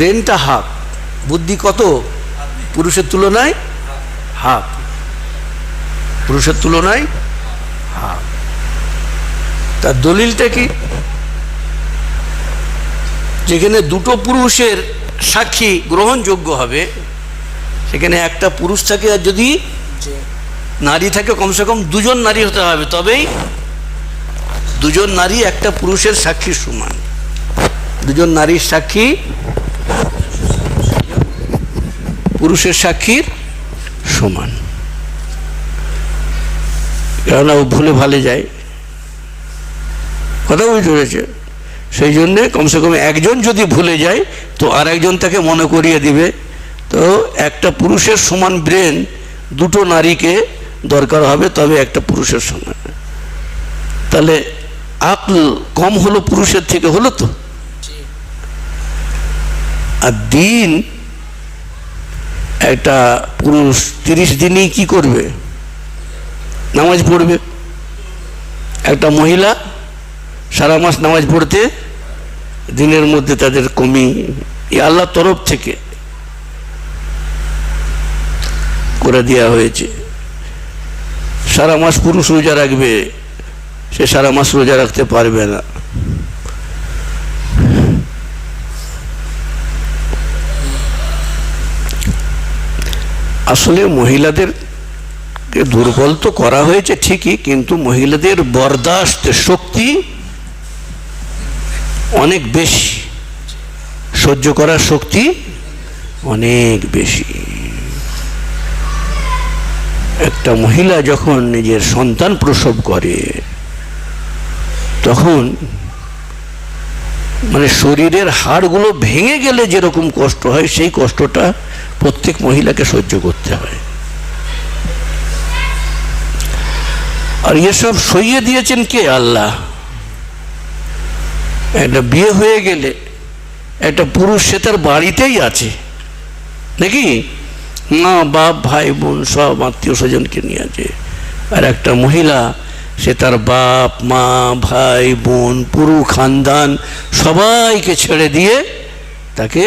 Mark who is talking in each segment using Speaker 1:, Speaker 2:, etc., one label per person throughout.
Speaker 1: ব্রেনটা হাফ। বুদ্ধি কত? পুরুষের তুলনায় হাফ। পুরুষের তুলনায় হাফ। তার দলিলটা কি? যেখানে দুটো পুরুষের সাক্ষী গ্রহণযোগ্য হবে, সেখানে একটা পুরুষ থাকে আর যদি নারী থাকে, কমসে কম দুজন নারী হতে হবে, তবেই দুজন নারী একটা পুরুষের সাক্ষীর সমান। দুজন নারীর সাক্ষী পুরুষের সাক্ষীর সমান। কেননা ও ভুলে ভালে যায়। কথা বুঝতে পেরেছে। সেই জন্যে কমসে কম একজন যদি ভুলে যায়, তো আর একজন তাকে মনে করিয়ে দিবে। তো একটা পুরুষের সমান ব্রেন দুটো নারীকে দরকার হবে, তবে একটা পুরুষের সমান। তাহলে আকল কম হলো পুরুষের থেকে হলো তো। আর দিন একটা পুরুষ তিরিশ দিনই কি করবে? নামাজ পড়বে। একটা মহিলা সারা মাস নামাজ পড়তে দিনের মধ্যে তাদের কমি। এ আল্লাহর তরফ থেকে করে দেওয়া হয়েছে। সারা মাস পুরুষ রোজা রাখবে, সে সারা মাস রোজা রাখতে পারবে না। আসলে মহিলাদেরকে দুর্বল তো করা হয়েছে ঠিকই, কিন্তু মহিলাদের বরদাস্ত শক্তি অনেক বেশি। সহ্য করার শক্তি অনেক বেশি। একটা মহিলা যখন নিজের সন্তান প্রসব করে, তখন মানে শরীরের হাড়গুলো ভেঙে গেলে যেরকম কষ্ট হয়, সেই কষ্টটা প্রত্যেক মহিলাকে সহ্য করতে হয়। আর এসব সইয়ে দিয়েছেন কে? আল্লাহ। একটা বিয়ে হয়ে গেলে একটা পুরুষ, সে তার বাড়িতেই আছে। নাকি? মা, বাপ, ভাই, বোন সব আত্মীয় স্বজনকে নিয়ে আছে। আর একটা মহিলা সে তার বাপ, মা, ভাই, বোন, পুরু, খানদান সবাইকে ছেড়ে দিয়ে তাকে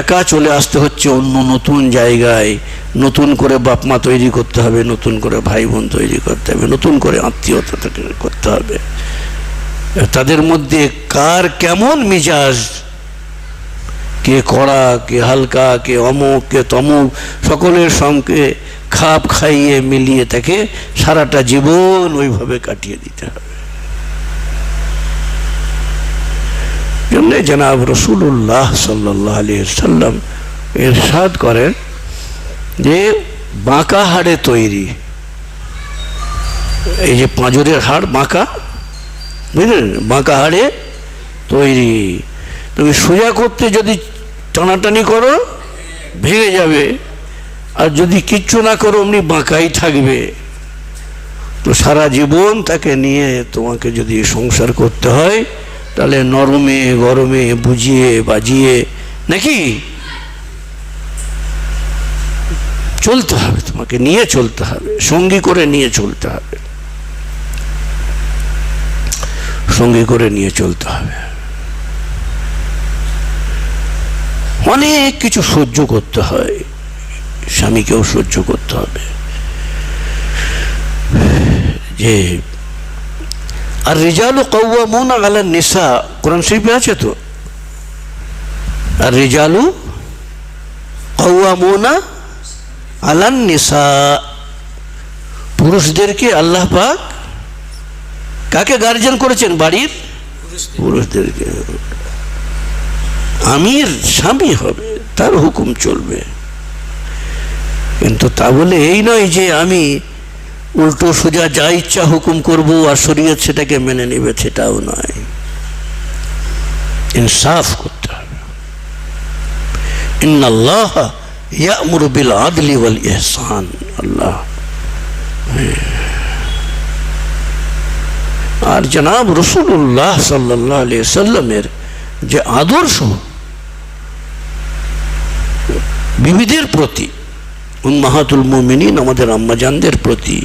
Speaker 1: একা চলে আসতে হচ্ছে অন্য নতুন জায়গায়। নতুন করে বাপ, মা তৈরি করতে হবে, নতুন করে ভাই, বোন তৈরি করতে হবে, নতুন করে আত্মীয়তা তাকে করতে হবে। তাদের মধ্যে কার কেমন মিজাজ কে কড়া, কে হালকা, কে অমুক, কে তমুক, সকলের সঙ্গে খাপ খাইয়ে মিলিয়ে তাকে সারাটা জীবন ওইভাবে কাটিয়ে দিতে হবে। জনাব রসুল্লাহ সাল্লাহ আলী সাল্লাম এরশাদ করেন যে বাঁকা হাড়ে তৈরি। এই যে পাঁজরের হাড় বাঁকা, বুঝলেন? বাঁকা হাড়ে তৈরি। তুমি সোজা করতে যদি টানাটানি করো, ভেঙে যাবে। আর যদি কিচ্ছু না করো, অমনি বাঁকাই থাকবে। তো সারা জীবন তাকে নিয়ে তোমাকে যদি সংসার করতে হয়, তাহলে নরমে, গরমে বুঝিয়ে, বাজিয়ে নাকি? চলতে হবে, তোমাকে নিয়ে চলতে হবে, সঙ্গী করে নিয়ে চলতে হবে। সঙ্গী করে নিয়ে চলতে হবে। অনেক কিছু সহ্য করতে হয়। স্বামীকেও সহ্য করতে হবে। যে আর রেজালু কৌয়ামুন আলা নিসা কোরআন শরীফে আছে তো? আর রেজালু কৌয়ামুনা আলান নিসা। পুরুষদেরকে আল্লাহ পাক কাকে গার্জেন করেছেন বাড়ির? পুরুষদেরকে। আমির স্বামী হবে, তার হুকুম চলবে। কিন্তু তা বলে এই নয় যে আমি উল্টো সোজা যা ইচ্ছা হুকুম করব আর শরীয়ত সেটাকে মেনে নেবে, সেটাও নয়। ইনসাফ করতে হবে। ইন্নাল্লাহ ইয়ামুরু বিল আদলি ওয়াল ইহসান আল্লাহ। আর জনাব রসুল্লাহ সাল্লাহ আলিয়া সাল্লামের যে আদর্শ বিবিধের প্রতি, উম্মাহাতুল মুমিনিন, আমাদের আম্মাজানদের প্রতি,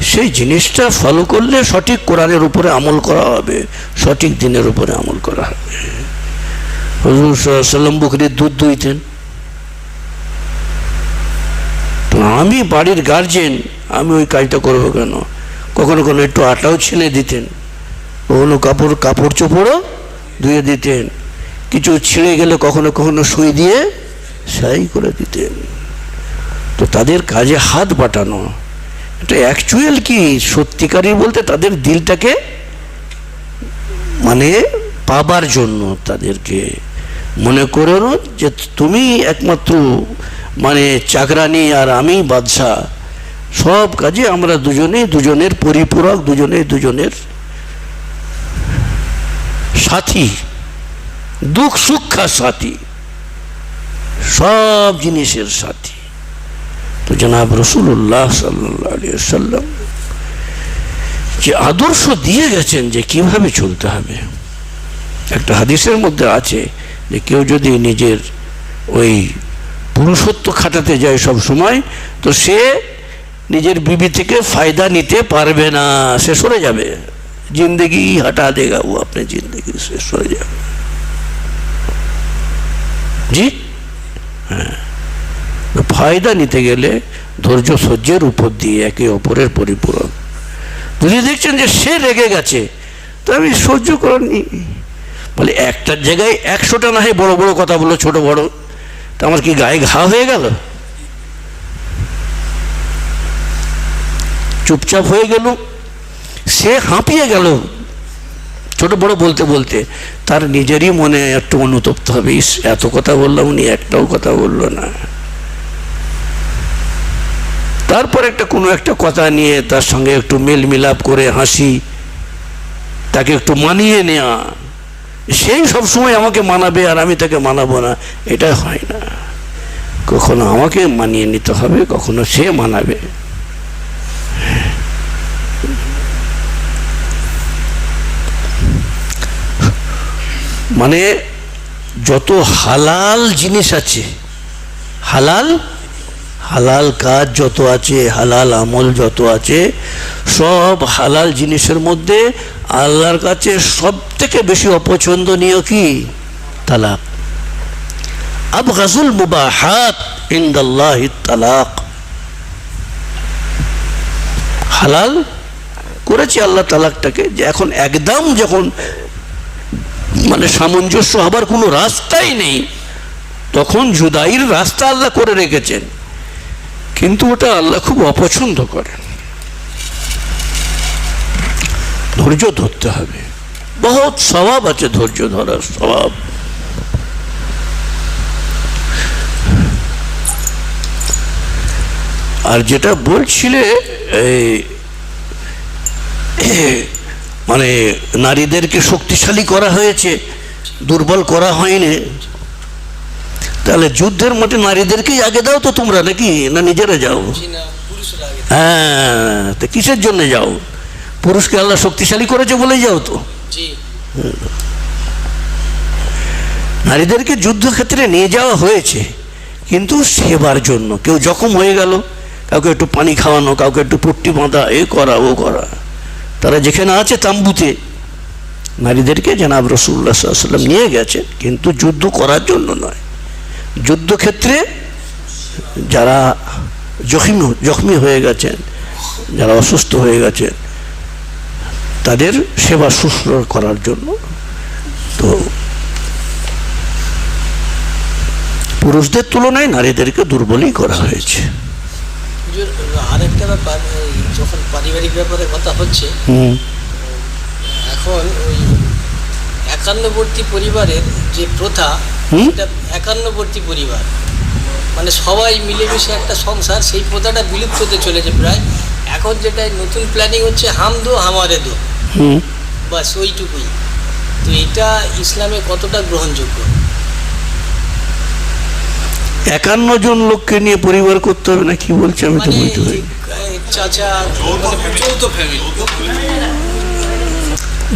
Speaker 1: সেই জিনিসটা ফলো করলে সঠিক কোরআনের উপরে আমল করা হবে, সঠিক দিনের উপরে আমল করা হবে। হজুর সাল্লাম বকরির দুধ দুইতেন। আমি বাড়ির গার্জেন আমি ওই কাজটা করব কেন? কখনো কখনো একটু আটাও ছেনে দিতেন। কখনো কাপড় কাপড় চোপড়ও ধুয়ে দিতেন। কিছু ছিঁড়ে গেলে কখনো কখনো সুই দিয়ে সাই করে দিতেন। তো তাদের কাজে হাত বাটানো। এটা অ্যাকচুয়াল কি? সত্যিকারই বলতে তাদের দিলটাকে মানে পাবার জন্য তাদেরকে। মনে করো যে তুমি একমাত্র মানে চাকরানি আর আমি বাদশাহ। সব কাজে আমরা দুজনেই দুজনের পরিপূরক, দুজনেই দুজনের সাথী। দুঃখ সুখা সাথী সব জিনিসের সাথী। তো জনাব রসুল্লাহ সাল্লাহ সাল্লাম যে আদর্শ দিয়ে গেছেন যে কীভাবে চলতে হবে। একটা হাদিসের মধ্যে আছে যে কেউ যদি নিজের ওই পুরুষত্ব খাটাতে যায় সব সময়, তো সে নিজের বিবি থেকে ফায়দা নিতে পারবে না, সে সরে যাবে। জিন্দগি হাঁটা দেগা, ও আপনি জিন্দগি শেষ হয়ে যাবে। জি? হ্যাঁ। ফায়দা নিতে গেলে ধৈর্য সহ্যের উপর দিয়ে একে অপরের পরিপূরক যদি দেখছেন যে সে রেগে গেছে, তো আমি সহ্য করিনি বলে একটার জায়গায় একশোটা না হয় বড় বড় কথা বলো ছোট বড়। তা আমার কি গায়ে ঘা হয়ে গেল? চুপচাপ হয়ে গেল। সে হাঁপিয়ে গেল। ছোট বড় বলতে বলতে তার নিজেরই মনে একটু অনুতপ্ত হবে। ইস, এত কথা বললাম উনি, একটাও কথা বলল না। তারপর একটা কোনো একটা কথা নিয়ে তার সঙ্গে একটু মেল মিলাপ করে হাসি, তাকে একটু মানিয়ে নেওয়া সেই সব সময় আমাকে মানাবে আর আমি তাকে মানাবো না এটা হয় না। কখনো আমাকে মানিয়ে নিতে হবে, কখনো সে মানাবে। মানে যত হালাল জিনিস আছে, হালাল হালাল কাজ যত আছে, হালাল আমল যত আছে, সব হালাল জিনিসের মধ্যে আল্লাহর কাছে সব থেকে বেশি অপছন্দনীয় কি? তালাক। আব গাজুল মুবাহাত ইন্দাল্লাহ তালাক। হালাল করেছে আল্লাহ তালাকটাকে যে এখন একদম যখন মানে সামঞ্জস্য হবার কোনো রাস্তাই নেই। তখন জুদাইর রাস্তা আল্লাহ করে রেখেছেন। কিন্তু ওটা আল্লাহ খুব অপছন্দ করেন ধৈর্য ধরতে হবে। বহুত স্বভাব আছে ধৈর্য ধরার স্বভাব। আর যেটা বলছিলে, এই মানে নারীদেরকে শক্তিশালী করা হয়েছে দুর্বল করা হয়নি। তাহলে যুদ্ধের মাঠে নারীদেরকেই আগে দাও তো তোমরা নাকি? না নিজেরা যাও? হ্যাঁ তো কিসের জন্য যাও? পুরুষকে আল্লাহ শক্তিশালী করেছে বলেই যাও তো। নারীদেরকে যুদ্ধক্ষেত্রে নিয়ে যাওয়া হয়েছে কিন্তু সেবার জন্য। কেউ জখম হয়ে গেল কাউকে একটু পানি খাওয়ানো কাউকে একটু পট্টি বাঁধা এ করা ও করা। তারা যেখানে আছে তাম্বুতে। নারীদেরকে জানাব রসুল্লাহ সাল্লাম নিয়ে গেছেন কিন্তু যুদ্ধ করার জন্য নয়। যুদ্ধক্ষেত্রে যারা জখমি জখমি হয়ে গেছেন, যারা অসুস্থ হয়ে গেছেন, তাদের সেবা শুশ্রূষা করার জন্য তো পুরুষদের তুলনায় নারীদেরকে দুর্বলই করা হয়েছে।
Speaker 2: আরেকটা ব্যাপার যখন পারিবারিক ব্যাপারে কথা হচ্ছে
Speaker 1: হুম।
Speaker 2: এখন ওই একান্নবর্তী পরিবারের যে প্রথা? সেটা একান্নবর্তী পরিবার। মানে সবাই মিলেমিশে একটা সংসার সেই প্রথাটা বিলুপ্ত হতে চলেছে প্রায়। এখন যেটা নতুন প্ল্যানিং হচ্ছে হাম দো হামারে দো।
Speaker 1: হুম।
Speaker 2: বাস ওইটুকুই। তো এটা ইসলামে কতটা গ্রহণযোগ্য?
Speaker 1: একান্ন জন লোককে নিয়ে পরিবার করতে হবে না? কি বলছে আমি তো
Speaker 2: মানে
Speaker 1: বুঝতে পারি
Speaker 2: যৌথ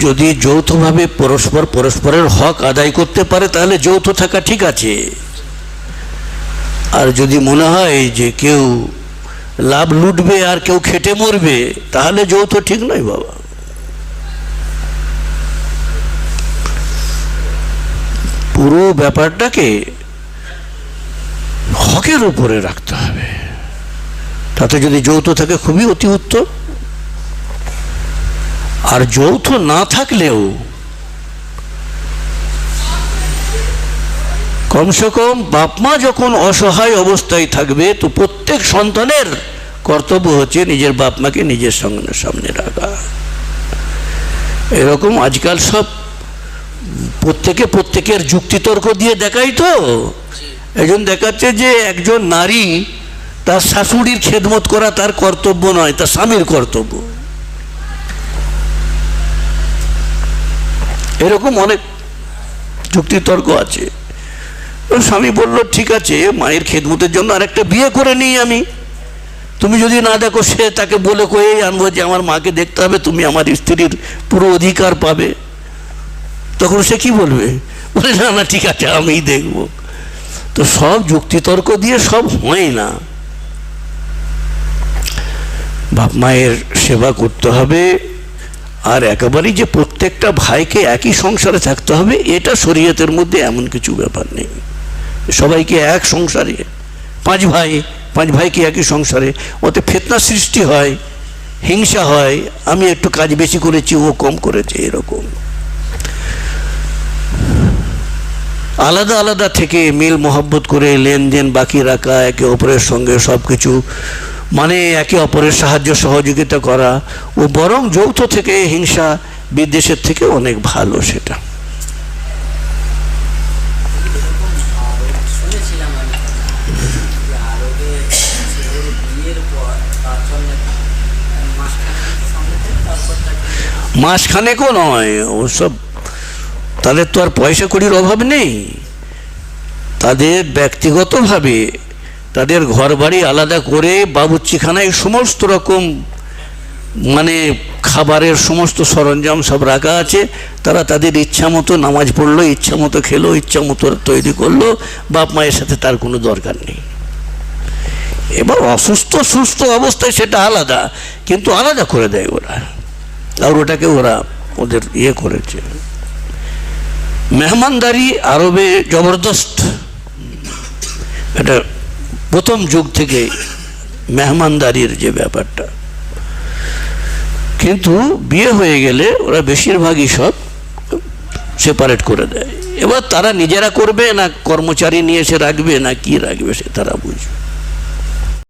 Speaker 1: যদি যৌথভাবে পরস্পর পরস্পরের হক আদায় করতে পারে, তাহলে যৌথ থাকা ঠিক আছে। আর যদি মনে হয় যে কেউ লাভ লুটবে আর কেউ খেটে মরবে, তাহলে যৌথ ঠিক নয় বাবা। পুরো ব্যাপারটাকে হকের উপরে রাখতে হবে। তাতে যদি যৌথ থাকে খুবই অতি উত্তম। আর যৌথ না থাকলেও কমসে কম বাপ মা যখন অসহায় অবস্থায় থাকবে তো প্রত্যেক সন্তানের কর্তব্য হচ্ছে নিজের বাপ মাকে নিজের সঙ্গে সামনে রাখা। এরকম আজকাল সব প্রত্যেকে প্রত্যেকের যুক্তিতর্ক দিয়ে দেখাই তো। একজন দেখাচ্ছে যে একজন নারী তার শাশুড়ির খেদমত করা তার কর্তব্য নয়, তার স্বামীর কর্তব্য। এরকম অনেক যুক্তিতর্ক আছে। স্বামী বলল, ঠিক আছে, মায়ের খেদমতের জন্য আরেকটা বিয়ে করে নিই আমি। তুমি যদি না দেখো, সে তাকে বলে কয়েই আনব যে আমার মাকে দেখতে হবে, তুমি আমার স্ত্রীর পুরো অধিকার পাবে। তখন সে কি বলবে? বলে, না না, ঠিক আছে, আমিই দেখব। তো সব যুক্তিতর্ক দিয়ে সব হয় না। বাপ মায়ের সেবা করতে হবে, আর একেবারেই যে প্রত্যেকটা ভাইকে একই সংসারে থাকতে হবে, এটা শরীয়তের মধ্যে এমন কিছু ব্যাপার নেই। সবাইকে এক সংসারে, পাঁচ ভাই, পাঁচ ভাইকে একই সংসারে, ওতে ফেতনা সৃষ্টি হয়, হিংসা হয়, আমি একটু কাজ বেশি করেছি, ও কম করেছে, এরকম। আলাদা আলাদা থেকে মিল মহব্বত করে, লেনদেন বাকি রাখা, একে অপরের সঙ্গে সব কিছু মানে একে অপরের সাহায্য সহযোগিতা করা ও বরং যৌথ থেকে হিংসা বিদ্বেষের থেকে অনেক ভালো সেটা। মাসখানেকও নয় ওসব তাদের তো আর পয়সা কড়ির অভাব নেই। তাদের ব্যক্তিগতভাবে তাদের ঘর বাড়ি আলাদা করে বাবুচ্চিখানায় সমস্ত রকম মানে খাবারের সমস্ত সরঞ্জাম সব রাখা আছে। তারা তাদের ইচ্ছা মতো নামাজ পড়ল, ইচ্ছা মতো খেলো, ইচ্ছা মতো তৈরি করল। বাপ মায়ের সাথে তার কোনো দরকার নেই। এবার অসুস্থ সুস্থ অবস্থায় সেটা আলাদা, কিন্তু আলাদা করে দেয় ওরা। আর ওটাকে ওরা ওদের ইয়ে করেছে। মেহমানদারি আরবে জবরদস্ত। এটা প্রথম যুগ থেকে মেহমানদারির যে ব্যাপারটা। কিন্তু বিয়ে হয়ে গেলে ওরা বেশিরভাগই সব সেপারেট করে দেয়। এবার তারা নিজেরা করবে না, কর্মচারী নিয়ে এসে রাখবে না, কি রাখবে সে তারা বুঝবে।